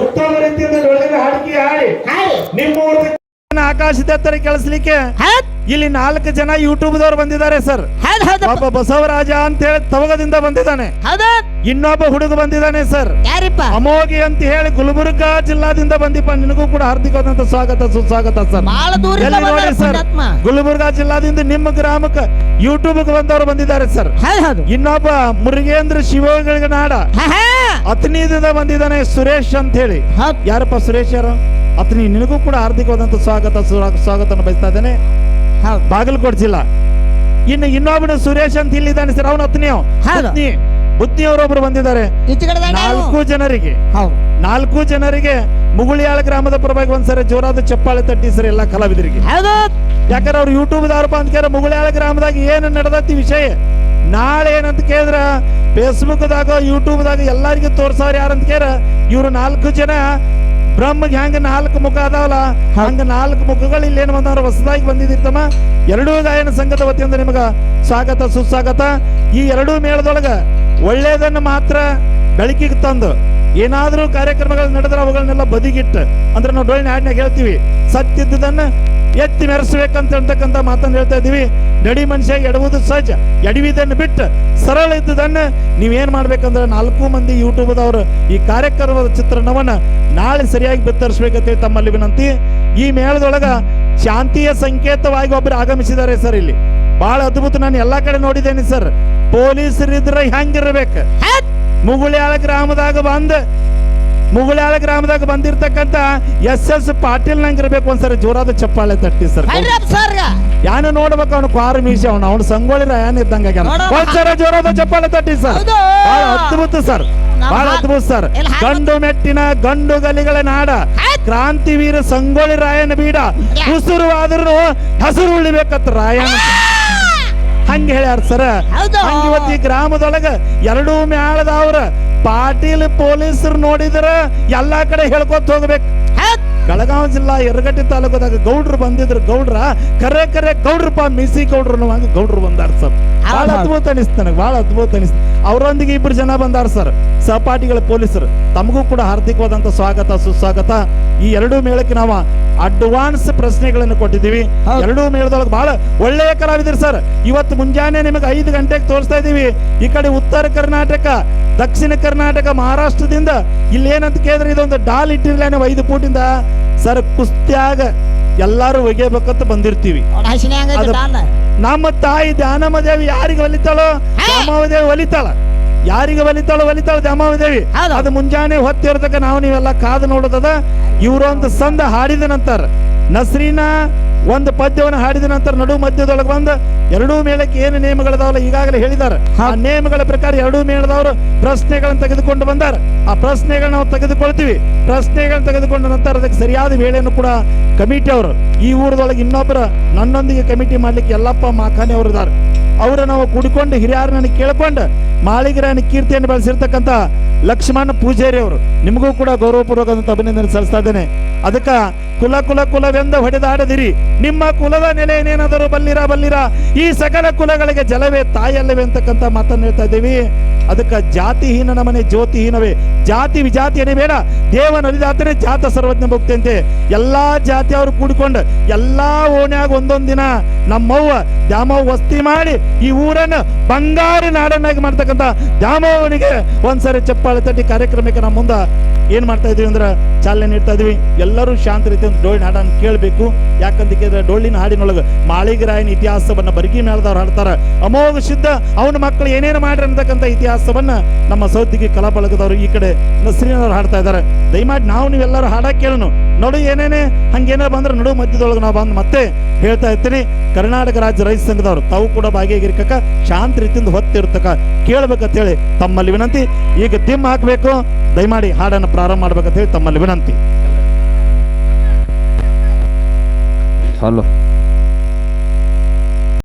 ಉತ್ತಮ ರೀತಿಯಿಂದ ಡೊಳ್ಳಿನ ಹಾಡಿಕೆ ಹಾಡಿ. ನಿಮ್ಮ ಕೆಳಿಸ್ಲಿಕ್ಕೆ ಇಲ್ಲಿ ನಾಲ್ಕು ಜನ ಯೂಟ್ಯೂಬ್ ದವರು ಬಂದಿದ್ದಾರೆ ಸರ್. ಒಬ್ಬ ಬಸವರಾಜ ಅಂತ ಹೇಳಿ ತವಗದಿಂದ ಬಂದಿದ್ದಾನೆ. ಇನ್ನೊಬ್ಬ ಹುಡುಗ ಬಂದಿದ್ದಾನೆ ಸರ್. ಅಮೋಗಿ ಅಂತ ಹೇಳಿ ಗುಲ್ಬರ್ಗಾ ಜಿಲ್ಲಾದಿಂದ ಬಂದಿಪ್ಪ. ನಿನಗೂ ಕೂಡ ಹಾರ್ದಿಕವಾದಂತ ಸ್ವಾಗತ ಸುಸ್ವಾಗತ ಸರ್. ನೋಡಿ ಸರ್. ಗುಲ್ಬರ್ಗಾ ಜಿಲ್ಲಾದಿಂದ ನಿಮ್ಮ ಗ್ರಾಮಕ್ಕೆ ಯೂಟ್ಯೂಬ್ ಬಂದವರು ಬಂದಿದ್ದಾರೆ ಸರ್. ಇನ್ನೊಬ್ಬ ಮುರುಗೇಂದ್ರ ಶಿವಗಳಿಗೆ ನಾಡ. ಅತನಿದಿಂದ ಬಂದಿದ್ದಾನೆ ಸುರೇಶ್ ಅಂತ ಹೇಳಿ ಯಾರಪ್ಪ ಸುರೇಶ್ ಯಾರು? ಅತ್ನಿ ನಿನಗೂ ಕೂಡ ಹಾರ್ದಿಕವಾದಂತ ಸ್ವಾಗತ ಸ್ವಾಗತ ಸ್ವಾಗತನ ಬಯಸ್ತಾ ಇದ್ದೇನೆ. ಬಾಗಿಲು ಬಾಗಲಕೋಟೆ ಜಿಲ್ಲಾ ಇನ್ನು ಇನ್ನೊಬ್ಬನ ಸುರೇಶ್ ಅಂತ ಇಲ್ಲಿದ್ದಾನೆ ಸರ್ ಅವನ ಅತ್ನಿಯೋ. ಅತ್ನಿ ಬುದ್ಧಿಯವರೊಬ್ರು ಬಂದಿದ್ದಾರೆ. ನಾಲ್ಕು ಜನರಿಗೆ. ನಾಲ್ಕು ಜನರಿಗೆ ಮುಗುಳಿಯಾಳ ಗ್ರಾಮದ ಪರವಾಗಿ ಒಂದ್ಸರಿ ಜೋರಾದ ಚಪ್ಪಾಳೆ ತಟ್ಟಿ ಸರ್ ಎಲ್ಲ ಕಲಾವಿದರಿಗೆ. ಯಾಕಂದ್ರೆ ಅವ್ರು ಯೂಟ್ಯೂಬ್ ದಾರಪ್ಪ ಅಂತ ಮುಗುಳಿಯಾಳ ಗ್ರಾಮದಾಗ ಏನು ನಡೆದತ್ತಿ ವಿಷಯ? ನಾಳೆ ಏನಂತ ಕೇಳಿದ್ರ? ಫೇಸ್ಬುಕ್ದಾಗ ಯೂಟ್ಯೂಬ್ದಾಗ ಯೂಟ್ಯೂಬ್ ದಾಗ ಎಲ್ಲರಿಗೂ ಅಂತ ಯಾರಂತ ಕೇಳ ಇವ್ರು ನಾಲ್ಕು ಜನ ಬ್ರಹ್ಮಗೆ ಹೆಂಗ ನಾಲ್ಕು ಮುಖ ಅದಾವಲ್ಲ, ಹಂಗ ನಾಲ್ಕು ಮುಖಗಳು ಇಲ್ಲಿ ಏನು ಬಂದವ್ರು ಹೊಸದಾಗಿ ಬಂದಿದ್ದಿರ್ತಮ್ಮ. ಎರಡೂ ಗಾಯನ ಸಂಘದ ವತಿಯಿಂದ ನಿಮಗ ಸ್ವಾಗತ, ಸುಸ್ವಾಗತ. ಈ ಎರಡೂ ಮೇಳದೊಳಗ ಒಳ್ಳೇದನ್ನ ಮಾತ್ರ ಬೆಳಕಿಗೆ ತಂದು ಏನಾದರೂ ಕಾರ್ಯಕ್ರಮಗಳು ನಡೆದ್ರೆ ಅವುಗಳನ್ನೆಲ್ಲ ಬದಿಗಿಟ್ಟು. ಅಂದ್ರೆ ನಾವು ಡೊಳ್ಳಿನ ಹಾಡಿನಾಗ ಹೇಳ್ತೀವಿ ಸತ್ತಿದ್ದದನ್ನ ಎತ್ತಿ ಮೆರೆಸಬೇಕಂತ ಹೇಳ್ತಕ್ಕಂಥ ಮಾತನ್ನು ಹೇಳ್ತಾ ಇದ್ದೀವಿ. ನಡಿ ಮನುಷ್ಯ ಎಡವುದು ಸಹಜ ಎಡವಿದನ್ನು ಬಿಟ್ಟು ಸರಳ ಇದ್ದದನ್ನ ನೀವೇನು ಮಾಡ್ಬೇಕಂದ್ರೆ ನಾಲ್ಕು ಮಂದಿ ಯೂಟ್ಯೂಬ್ದವರು ಈ ಕಾರ್ಯಕ್ರಮದ ಚಿತ್ರಣವನ್ನ ನಾಳೆ ಸರಿಯಾಗಿ ಬಿತ್ತರಿಸಬೇಕಂತೇಳಿ ತಮ್ಮಲ್ಲಿ ವಿನಂತಿ. ಈ ಮೇಳದೊಳಗ ಶಾಂತಿಯ ಸಂಕೇತವಾಗಿ ಒಬ್ಬರು ಆಗಮಿಸಿದ್ದಾರೆ ಸರ್ ಇಲ್ಲಿ. ಬಹಳ ಅದ್ಭುತ ನಾನು ಎಲ್ಲಾ ಕಡೆ ನೋಡಿದ್ದೇನೆ ಸರ್. ಪೊಲೀಸರಿದ್ರೆ ಹೆಂಗಿರ್ಬೇಕು? ಮುಗುಳಿಯಾಳ ಮುಗುಳ್ಯಾಳ ಗ್ರಾಮದಾಗ ಬಂದ್ ಮುಗುಳ್ಯಾಳ ಗ್ರಾಮದಾಗ ಬಂದಿರ್ತಕ್ಕಂಥ ಎಸ್ ಎಸ್ ಪಾಟೀಲ್ ನಂಗೆ ಇರ್ಬೇಕು ಒಂದ್ಸರಿ ಜೋರಾದ ಚಪ್ಪಾಳೆ ತಟ್ಟಿ ಸರ್. ಯಾನು ನೋಡ್ಬೇಕು ಅವನು ಕ್ವಾರ ಮೀಸಿ ಅವನು. ಅವನು ಸಂಗೊಳ್ಳಿ ರಾಯನ್ ಇದ್ದಂಗ ಒಂದ್ಸರ ಜೋರಾದ ಚಪ್ಪಾಳೆ ತಟ್ಟಿ ಸರ್. ಬಹಳ ಅದ್ಭುತ ಸರ್. ಬಹಳ ಅದ್ಭುತ ಸರ್. ಗಂಡು ಮೆಟ್ಟಿನ ಗಂಡು ಗಲಿಗಳ ನಾಡ. ಕ್ರಾಂತಿವೀರ ಸಂಗೊಳ್ಳಿ ರಾಯನ ಬೀಡ. ಉಸಿರು ಆದ್ರೂ ಹಸಿರು ಉಳಿಬೇಕತ್ತ ರಾಯನ ಹಂಗ ಹೇಳ್ಯಾರ ಸರ್. ಇವತ್ತು ಗ್ರಾಮದೊಳಗ ಎರಡೂ ಮ್ಯಾಳದವ್ರ ಪಾಟೀಲ್ ಪೊಲೀಸರು ನೋಡಿದ್ರ ಎಲ್ಲಾ ಕಡೆ ಹೇಳ್ಕೊತ ಹೋಗ್ಬೇಕು. ಬೆಳಗಾವಿ ಜಿಲ್ಲಾ ಎರಗಟ್ಟಿ ತಾಲೂಕದಾಗ ಗೌಡ್ರು ಬಂದಿದ್ರು. ಗೌಡ್ರ ಕರೆ ಕರೆ ಗೌಡ್ರಪ್ಪ ಮಿಸಿ ಗೌಡ್ರು ಗೌಡ್ರು ಬಂದಾರ ಸರ್. ಬಹಳ. ಅದ್ಭುತ ಅನಿಸ್ತು ನನಗೆ ಬಹಳ ಅದ್ಭುತ ಅನಿಸ್ತು. ಅವರೊಂದಿಗೆ ಇಬ್ಬರು ಜನ ಬಂದಾರ ಸರ್ ಸಹಪಾಠಿಗಳ ಪೊಲೀಸರು. ತಮಗೂ ಕೂಡ ಹಾರ್ದಿಕವಾದಂತ ಸ್ವಾಗತ ಸುಸ್ವಾಗತ. ಈ ಎರಡೂ ಮೇಳಕ್ಕೆ ನಾವು ಅಡ್ವಾನ್ಸ್ ಪ್ರಶ್ನೆಗಳನ್ನು ಕೊಟ್ಟಿದ್ದೀವಿ. ಎರಡೂ ಮೇಳದೊಳಗೆ ಬಹಳ ಒಳ್ಳೆಯ ಕಲಾವಿದರು ಸರ್. ಇವತ್ತು ಮುಂಜಾನೆ ನಿಮಗೆ ಐದು ಗಂಟೆಗೆ ತೋರಿಸ್ತಾ ಇದ್ದೀವಿ. ಈ ಕಡೆ ಉತ್ತರ ಕರ್ನಾಟಕ ದಕ್ಷಿಣ ಕರ್ನಾಟಕ ಮಹಾರಾಷ್ಟ್ರದಿಂದ ಇಲ್ಲಿ ಏನಂತ ಕೇಳಿದ್ರೆ ಇದೊಂದು ಡಾಲ್ ಇಟ್ಟಿರಲಿಲ್ಲ ನೀವು ಐದು ಫೂಟಿಂದ ಸರ್ ಕುಸ್ತ್ಯಾಗ ಎಲ್ಲಾರು ಒಗೆಬೇಕಂತ ಬಂದಿರ್ತೀವಿ. ನಮ್ಮ ತಾಯಿ ದ್ಯಾನಮ್ಮ ದೇವಿ ಯಾರಿಗೆ ಒಲಿತಾಳೋ ಹೇ. ದ್ಯಾಮವ್ವ ದೇವಿ ಒಲಿತಾಳ ಯಾರಿಗೆ ಒಲಿತಾಳೋ ಒಲಿತಾಳ ದ್ಯಾಮವ್ವ ದೇವಿ ಹೌದು. ಅದು ಮುಂಜಾನೆ ಹೊತ್ತಿರತಕ್ಕ ನಾವು ನೀವೆಲ್ಲ ಕಾದು ನೋಡೋದದ ಒಂದು ಸಂದ ಹಾಡಿದ ನಂತರ ನಸ್ರೀನ ಒಂದು ಪದ್ಯವನ್ನು ಹಾಡಿದ ನಂತರ ನಡು ಮಧ್ಯದೊಳಗೆ ಬಂದು ಎರಡೂ ಮೇಳಕ್ಕೆ ಏನು ನಿಯಮಗಳದಾವಲ್ಲ ಈಗಾಗಲೇ ಹೇಳಿದ್ದಾರೆ. ಆ ನಿಯಮಗಳ ಪ್ರಕಾರ ಎರಡೂ ಮೇಳದವರು ಪ್ರಶ್ನೆಗಳನ್ನು ತೆಗೆದುಕೊಂಡು ಬಂದಾರ. ಆ ಪ್ರಶ್ನೆಗಳನ್ನ ನಾವು ತೆಗೆದುಕೊಳ್ತೀವಿ. ಪ್ರಶ್ನೆಗಳನ್ನ ತೆಗೆದುಕೊಂಡ ನಂತರ ಅದಕ್ಕೆ ಸರಿಯಾದ ವೇಳೆಯನ್ನು ಕೂಡ ಕಮಿಟಿ ಅವರು ಈ ಊರದೊಳಗೆ ಇನ್ನೊಬ್ಬರ ನನ್ನೊಂದಿಗೆ ಕಮಿಟಿ ಮಾಡ್ಲಿಕ್ಕೆ ಎಲ್ಲಪ್ಪ ಮಾಖಾನೆ ಅವರು ಇದ್ದಾರೆ. ಅವರ ನಾವು ಕುಡಿಕೊಂಡು ಹಿರಿಯರನ್ನ ಕೇಳ್ಕೊಂಡು ಮಾಳಿಗಿರನ ಕೀರ್ತಿಯನ್ನು ಬೆಳೆಸಿರ್ತಕ್ಕಂಥ ಲಕ್ಷ್ಮಣ ಪೂಜಾರಿ ಅವರು ನಿಮಗೂ ಕೂಡ ಗೌರವಪೂರ್ವಕವಾದಂಥ ಅಭಿನಂದನೆ ಸಲ್ಲಿಸ್ತಾ ಇದ್ದೇನೆ. ಅದಕ್ಕ ಕುಲ ಕುಲ ಕುಲವೆಂದ ಹೊಡೆದಾಡದಿರಿ. ನಿಮ್ಮ ಕುಲದ ನೆಲೆ ಏನೇನಾದರೂ ಬಲ್ಲಿರ ಬಲ್ಲಿರ? ಈ ಸಕಲ ಕುಲಗಳಿಗೆ ಜಲವೇ ತಾಯಲ್ಲವೇ ಅಂತಕ್ಕಂಥ ಮಾತನ್ನು ಹೇಳ್ತಾ ಇದ್ದೀವಿ. ಅದಕ್ಕೆ ಜಾತಿಹೀನ ನಮನೆ ಜ್ಯೋತಿಹೀನವೇ. ಜಾತಿ ವಿಜಾತಿಯನೇ ಬೇಡ. ದೇವನ ಅಲಿದಾತನೇ ಜಾತ ಸರ್ವಜ್ಞ ಭಕ್ತಿ ಅಂತೆ. ಎಲ್ಲಾ ಜಾತಿಯವರು ಕೂಡಿಕೊಂಡು ಎಲ್ಲಾ ಓಣ್ಯಾಗ ಒಂದೊಂದು ದಿನ ನಮ್ಮವ್ವ ದ್ಯಾಮವ್ವ ವಸ್ತಿ ಮಾಡಿ ಈ ಊರನ್ನು ಬಂಗಾರ ನಾಡನ್ನಾಗಿ ಮಾಡ್ತಕ್ಕಂಥ ದ್ಯಾಮವ್ವನಿಗೆ ಒಂದ್ಸರಿ ಚಪ್ಪಾಳೆ ತಟ್ಟಿ ಕಾರ್ಯಕ್ರಮಕ್ಕೆ ನಮ್ಮ ಮುಂದ ಏನ್ ಮಾಡ್ತಾ ಇದೀವಿ ಅಂದ್ರೆ ಚಾಲನೆ ನೀಡ್ತಾ ಇದೀವಿ. ಎಲ್ಲರೂ ಶಾಂತ ರೀತಿಯಿಂದ ಡೋಳಿನ ಹಾಡನ್ನು ಕೇಳಬೇಕು. ಯಾಕಂದ್ರೆ ಡೊಳ್ಳಿನ ಹಾಡಿನೊಳಗೆ ಮಾಳಿಗರಾಯನ ಇತಿಹಾಸವನ್ನ ಬರ್ಗಿ ಮೇಳದವ್ರು ಹಾಡ್ತಾರ. ಅಮೋಘ ಸಿದ್ಧ, ಅವನ ಮಕ್ಕಳು ಏನೇನು ಮಾಡ್ರಿ ಅಂತಕ್ಕಂಥ ಇತಿಹಾಸವನ್ನ ನಮ್ಮ ಸೌದಿಗೆ ಕಲಾ ಬಳಗದವರು ಈ ಕಡೆ ನಸ್ರೀನವ್ರು ಹಾಡ್ತಾ ಇದ್ದಾರೆ. ದಯಮಾಡಿ ನಾವು ನೀವೆಲ್ಲರೂ ಹಾಡ ಕೇಳೋಣ. ನೋಡು ಏನೇನೆ ಹಂಗೇನೋ ಬಂದ್ರೆ ನಡು ಮಧ್ಯದೊಳಗೆ ನಾವು ಬಂದು ಮತ್ತೆ ಹೇಳ್ತಾ ಇರ್ತೀನಿ. ಕರ್ನಾಟಕ ರಾಜ್ಯ ರೈತ ಸಂಘದವರು, ತಾವು ಕೂಡ ಭಾಗಿಯಾಗಿರ್ಕಕ್ಕ ಶಾಂತ ರೀತಿಯಿಂದ ಹೊತ್ತಿರ್ತಕ್ಕ. ಕೇಳ್ಬೇಕಂತ ಹೇಳಿ ತಮ್ಮಲ್ಲಿ ವಿನಂತಿ. ಈಗ ತಿಮ್ಮ ಹಾಕಬೇಕು. ದಯಮಾಡಿ ಹಾಡನ್ನು ಪ್ರಾರಂಭ ಮಾಡ್ಬೇಕಂತ ಹೇಳಿ ತಮ್ಮಲ್ಲಿ ವಿನಂತಿ. Adelante.